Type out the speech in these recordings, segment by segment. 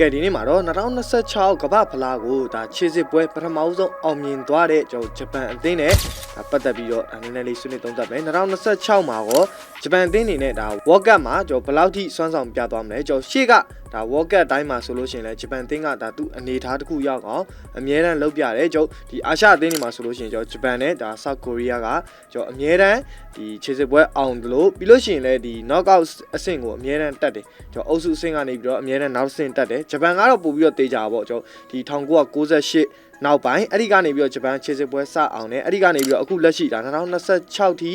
ကဲဒီနေ့မှာတော့2026ကမ္ဘာဖလားကိုဒါခြေစစ်ပွဲပထမဦးဆုံးအောင်မြင်သွားတဲ့ကျွန်တော်ဂျပန်အသင်းနဲ့ဒါပတ်သက်ပြီးတော့ဒါနည်းနည်းလေးဆွေးနွေးသုံးသပ်မယ်2026မှာတော့ ဂျပန်အသင်းအနေနဲ့ဒါ World Cup မှာကျွန်တော်ဘယ်လောက်ထိစွမ်းဆောင်ပြသွားမလဲကျွန်တော်ရှေ့ကဒါ World Cup အတိုင်းမှာဆိုလို့ရှိရင်လည်းဂျပန်အသင်းကဒါသူ့အနေထားတစ်ခုရောက်အောင်အမြဲတမ်းလုပ်ပြတယ်ကျွန်တော်ဒီအာရှအသင်းတွေမှာဆိုလို့ရှိရင်ကျွန်တော်ဂျပန်နဲ့ဒါ South Korea ကကျွန်တော်အမြဲတမ်းဒီခြေစစ်ပွဲအောင်တယ်လို့ပြီးလို့ရှိရင်လည်းဒီ knockout အဆင့်ကိုအမြဲတမ်းတက်တယ်ကျွန်တော်အုပ်စုအဆင့်ကနေပြီးတော့အမြဲတမ်းနောက်အဆင့်တက်တယ်ဂျပန်ကတော့ပို့ပြီးတော့တေးကြပါပေါ့ကျွန်တော်ဒီ1998နောက်ပိုင်းအဲ့ဒီကနေပြီးတော့ဂျပန်ခြေစစ်ပွဲစအောင်တယ်အဲ့ဒီကနေပြီးတော့အခုလက်ရှိဒါ2026ထိ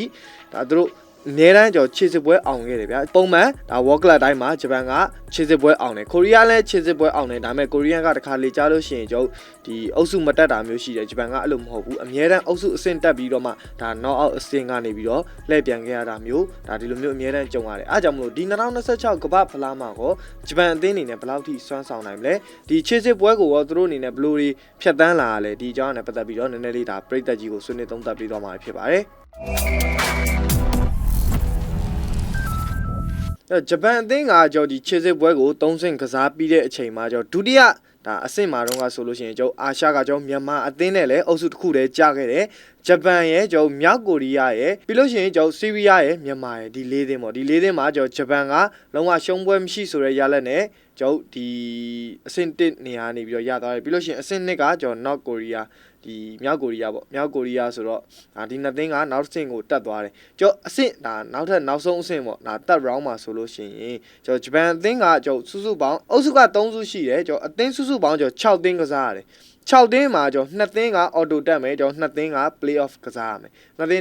ဒါသူတို့ အများတန်းကျော်ခြေစစ်ပွဲအောင်ခဲ့တယ်ဗျာပုံမှန်ဒါ World Cup တိုင်းမှာဂျပန်ကခြေစစ်ပွဲအောင်တယ်ကိုရီးယားလည်းခြေစစ်ပွဲအောင်တယ်ဒါပေမဲ့ကိုရီးယားကတခါလေကြားလို့ရှိရင်ကျော်ဒီအုပ်စုမတက်တာမျိုးရှိတယ်ဂျပန်ကအဲ့လိုမဟုတ်ဘူးအများတန်းအုပ်စုအဆင့်တက်ပြီးတော့မှဒါ knock out အဆင့်ကနေပြီးတော့လှည့်ပြန်ခဲ့ရတာမျိုးဒါဒီလိုမျိုးအများတန်းကြုံရတယ်အားကြောင့်မလို့ဒီ2026ကမ္ဘာဖလားမှာကောဂျပန်အသင်းအနေနဲ့ဘယ်လောက်ထိစွမ်းဆောင်နိုင်မလဲဒီခြေစစ်ပွဲကိုရောသူတို့အနေနဲ့ဘယ်လိုတွေဖြတ်တန်းလာရလဲဒီအကြောင်းနဲ့ပတ်သက်ပြီးတော့နည်းနည်းလေးဒါပြည်သက်ကြီးကိုဆွေးနွေးသုံးသပ်ပြီးတော့မှာဖြစ်ပါတယ် အဲဂျပန်အသင်းကကြောဒီခြေစစ်ပွဲကို၃ဆင့်ကစားပြီးတဲ့အချိန်မှာကြောဒုတိယဒါအဆင့်မှာတော့ကဆိုလို့ရှိရင်ကျောအာရှကကျောမြန်မာအသင်းနဲ့လည်းအုပ်စုတစ်ခုတည်းကြာခဲ့တယ်ဂျပန်ရဲ့ကျောမြောက်ကိုရီးယားရဲ့ပြီးလို့ရှိရင်ကျောဆီးရီးယားရဲ့မြန်မာရဲ့ဒီ၄သင်းပေါ့ဒီ၄သင်းမှာကျောဂျပန်ကလုံးဝရှုံးပွဲမရှိဆိုတဲ့ရလက်နဲ့ကျောဒီအဆင့်1နေရာနေပြီးတော့ရသွားတယ်ပြီးလို့ရှိရင်အဆင့်2ကကျောနော့ကိုရီးယားဒီမြောက်ကိုရီးယားပေါ့မြောက်ကိုရီးယားဆိုတော့ဒါဒီနှစ်သင်းကနောက်တစ်ဆင့်ကိုတက်သွားတယ်ကျောအဆင့်ဒါနောက်ထပ်နောက်ဆုံးအဆင့်ပေါ့ဒါတက် round မှာဆိုလို့ရှိရင်ကျောဂျပန်အသင်းကကျောစုစုပေါင်းအုပ်စုက3စုရှိတယ်ကျောအသင်းစုစုပေါင်းကျော6သင်းကစားရတယ်6သင်းမှာကျော2သင်းကအော်တိုတက်မယ်ကျော2သင်းက play off ကစားရမယ်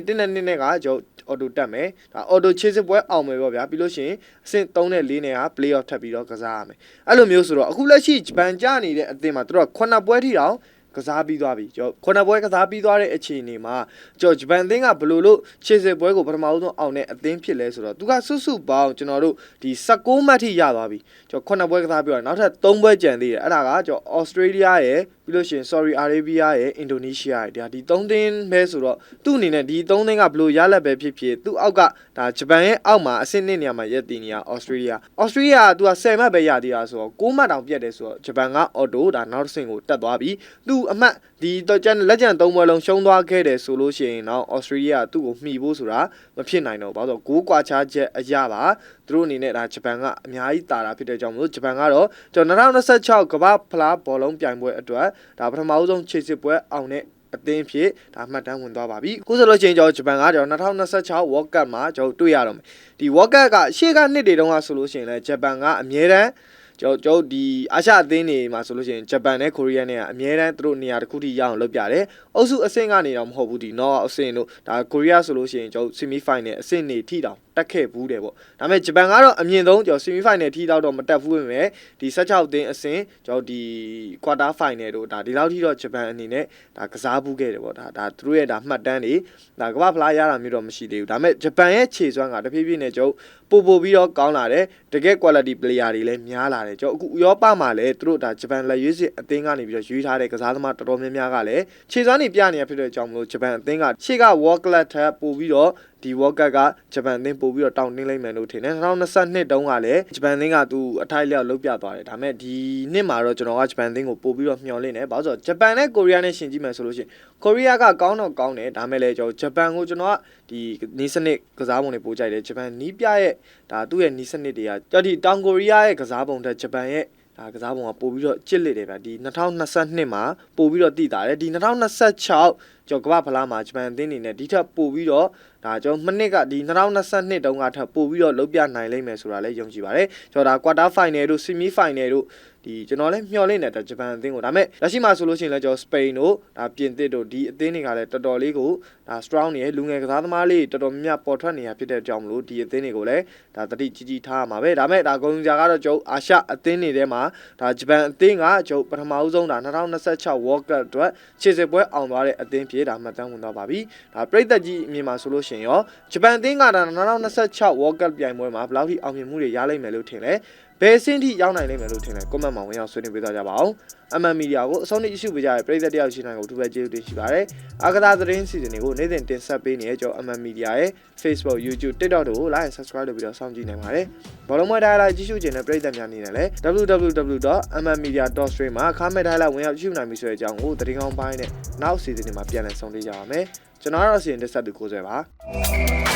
2သင်း1နဲ့2နဲ့ကကျောအော်တိုတက်မယ်ဒါအော်တိုချေးစစ်ပွဲအောင်မယ်ပေါ့ဗျာပြီးလို့ရှိရင်အဆင့်3နဲ့4နဲ့က play off ထပ်ပြီးတော့ကစားရမယ်အဲ့လိုမျိုးဆိုတော့အခုလက်ရှိဂျပန်ကြနေတဲ့အသင်းမှာသူတို့က9ပွဲထိတောင် ကစားပြီးသွားပြီကျွန်တော်ခုနပွဲကစားပြီးသွားတဲ့အခြေအနေမှာကျွန်တော်ဂျပန်အသင်းကဘယ်လိုလို့ခြေစစ်ပွဲကိုပထမဆုံးအောင်တဲ့အသင်းဖြစ်လဲဆိုတော့သူကစွတ်စွပေါင်းကျွန်တော်တို့ဒီ16မှတ်ထိရသွားပြီကျွန်တော်ခုနပွဲကစားပြီးတော့နောက်ထပ်3ပွဲကြံသေးတယ်အဲ့ဒါကကျွန်တော် Australia ရဲ့ပြီးလို့ရှိရင် Saudi Arabia ရဲ့ Indonesia ရဲ့ဒါဒီ3သင်းပဲဆိုတော့သူ့အနေနဲ့ဒီ3သင်းကဘယ်လိုရလက်ပဲဖြစ်ဖြစ်သူ့အောက်ကဒါဂျပန်ရဲ့အောက်မှာအဆင့်နှစ်နေရာမှာရက်တည်နေရ Australia Australia ကသူက10မှတ်ပဲရသေးတာဆိုတော့6မှတ်တောင်ပြတ်တယ်ဆိုတော့ဂျပန်က auto ဒါနောက်တစ်ဆင့်ကိုတက်သွားပြီသူအမှတ်ဒီလက်ကျန်သုံးပွဲလုံးရှုံးသွားခဲ့တယ်ဆိုလို့ရှိရင်တော့ဩစတြေးလျသူ့ကိုမှီဖို့ဆိုတာမဖြစ်နိုင်တော့ဘာလို့ဆိုတော့ဂိုးကွာခြားချက်အရပါသူတို့အနေနဲ့ဒါဂျပန်ကအများကြီးတာတာဖြစ်တဲ့ကြောင့်မို့ဂျပန်ကတော့ကျွန်တော်2026ကမ္ဘာဖလားဘောလုံးပြိုင်ပွဲအတွက်ဒါပထမဆုံးခြေစစ်ပွဲအောင်တဲ့အသင်းဖြစ်ဒါမှတ်တမ်းဝင်သွားပါပြီခုဆိုလို့ချင်းကျွန်တော်ဂျပန်ကကျွန်တော်2026 World Cup မှာကျွန်တော်တွေ့ရတော့မယ်ဒီ World Cup ကရှေ့ကနှစ်တွေတုန်းကဆိုလို့ရှိရင်လည်းဂျပန်ကအမြဲတမ်း ကျွန်တော်ကျွန်တော်ဒီအာရှအသင်းတွေမှာဆိုလို့ရှိရင်ဂျပန်နဲ့ကိုရီးယားနဲ့ကအများတန်းသူတို့နေရာတစ်ခုထိရအောင်လုပ်ပြတယ်။အုပ်စုအဆင့်ကနေတော့မဟုတ်ဘူးဒီ knock အဆင့်တို့ဒါကိုရီးယားဆိုလို့ရှိရင်ကျွန်တော် semi final အဆင့်နေထိတောင် တက်ခဲ့ဘူးတယ်ပေါ့။ဒါပေမဲ့ဂျပန်ကတော့အမြင့်ဆုံးကျွန်တော် semi final ထိတော့တော့မတက်ဘူးပဲမဲ့ဒီ16အသင်းအဆင့်ကျွန်တော်ဒီ quarter final တို့ဒါဒီလောက်ထိတော့ဂျပန်အနေနဲ့ဒါကစားဘူးခဲ့တယ်ပေါ့ဒါဒါသူတို့ရဲ့ဒါမှတ်တမ်းတွေဒါကမ္ဘာဖလားရတာမျိုးတော့မရှိသေးဘူး။ဒါပေမဲ့ဂျပန်ရဲ့ခြေစွမ်းကတဖြည်းဖြည်းနဲ့ကျွန်တော်ပို့ပို့ပြီးတော့ကောင်းလာတယ်။တကယ် quality player တွေလည်းများလာတယ်ကျွန်တော်အခုဥရောပမှာလည်းသူတို့ဒါဂျပန်လက်ရွေးစစ်အသင်းကနေပြီးတော့ရွေးထားတဲ့ကစားသမားတော်တော်များများကလည်းခြေစွမ်းတွေပြနေရဖြစ်တဲ့အကြောင်းမလို့ဂျပန်အသင်းကရှေ့က World Cup ထပ်ပို့ပြီးတော့ ဒီ World Cup ကဂျပန်အသင်းပို့ပြီးတော့တောင်းတင်းလိုက်မယ်လို့ထင်တယ်2022တုန်းကလည်းဂျပန်အသင်းကသူအထိုက်လျောက်လုပ်ပြသွားတယ်ဒါပေမဲ့ဒီနှစ်မှာတော့ကျွန်တော်ကဂျပန်အသင်းကိုပို့ပြီးတော့မျှော်လင့်တယ်ဘာလို့ဆိုတော့ဂျပန်နဲ့ကိုရီးယားနဲ့ရှင်ကြည့်မယ်ဆိုလို့ရှိရင်ကိုရီးယားကကောင်းတော့ကောင်းတယ်ဒါပေမဲ့လည်းကျွန်တော်ဂျပန်ကိုကျွန်တော်ကဒီနီးစနစ်ကစားပုံတွေပို့ကြိုက်တယ်ဂျပန်နီးပြရဲ့ဒါသူ့ရဲ့နီးစနစ်တွေကကြောက်ဒီတောင်ကိုရီးယားရဲ့ကစားပုံတဲ့ဂျပန်ရဲ့ ဒါကစားပုံကပို့ပြီးတော့ကြစ်လက်တယ်ဗျာဒီ2022မှာပို့ပြီးတော့တည်တာတယ်ဒီ2026ကျော်ကမ္ဘာဖလားမှာဂျပန်အသင်းအနေနဲ့ဒီထက်ပို့ပြီးတော့ဒါကျွန်တော်မနစ်ကဒီ2022တုန်းကထပ်ပို့ပြီးတော့လုံးပြနိုင်လိမ့်မယ်ဆိုတာလည်းယုံကြည်ပါတယ်ကျွန်တော်ဒါ quarter final တို့ semi final တို့ ဒီကျွန်တော်လည်းမျှော်လင့်တယ်ဂျပန်အသင်းကိုဒါပေမဲ့လက်ရှိမှာဆိုလို့ရှိရင်လည်းကျွန်တော်စပိန်တို့ဒါပြင်သစ်တို့ဒီအသင်းတွေကလည်းတော်တော်လေးကိုဒါ strong နေလူငယ်ကစားသမားလေးတော်တော်များများပေါ်ထွက်နေရဖြစ်တဲ့အကြောင်းမလို့ဒီအသင်းတွေကိုလည်းဒါတတိကြီးကြီးထားရမှာပဲဒါပေမဲ့ဒါဂုံကြကတော့ကျွန်တော်အာရှအသင်းတွေထဲမှာဒါဂျပန်အသင်းကကျွန်တော်ပထမဦးဆုံးဒါ2026 World Cup အတွက်ခြေစစ်ပွဲအောင်သွားတဲ့အသင်းဖြစ်ဒါမှတ်တမ်းဝင်သွားပါပြီဒါပြည်သက်ကြီးအမြင်မှာဆိုလို့ရှိရင်ရောဂျပန်အသင်းကဒါ2026 World Cup ပြိုင်ပွဲမှာဘယ်လောက်ထိအောင်မြင်မှုတွေရလိမ့်မယ်လို့ထင်လဲ ဘယ်အဆင့်ထိရောက်နိုင်လိမ့်မယ်လို့ထင်လဲ comment မှာဝင်ရောက်ဆွေးနွေးပေးသွားကြပါအောင်။ MM Media ကိုအဆုံးထိကြည့်ရှုပေးကြတဲ့ပရိသတ်တယောက်ရှိနိုင်ကိုအထူးပဲကျေးဇူးတင်ရှိပါတယ်။အာကသာသတင်းစီစဉ်တွေကိုနေ့စဉ်တင်ဆက်ပေးနေတဲ့ကျွန်တော် MM Media ရဲ့ Facebook, YouTube, TikTok တို့ကို like and subscribe လုပ်ပြီးတော့စောင့်ကြည့်နိုင်ပါတယ်။ဘောလုံးမွဲတိုင်းလာကြည့်ရှုခြင်းနဲ့ပရိသတ်များအနေနဲ့လည်း www.mmmedia.stream မှာခါမဲ့တိုင်းလာဝင်ရောက်ကြည့်ရှုနိုင်ပြီဆိုတဲ့အကြောင်းကိုသတင်းကောင်းပိုင်းနဲ့နောက်စီစဉ်တွေမှာပြန်လည်ဆောင်ပေးကြပါမယ်။ကျွန်တော်ကတော့စီရင်တက်ဆက်သူကိုဆွဲပါ။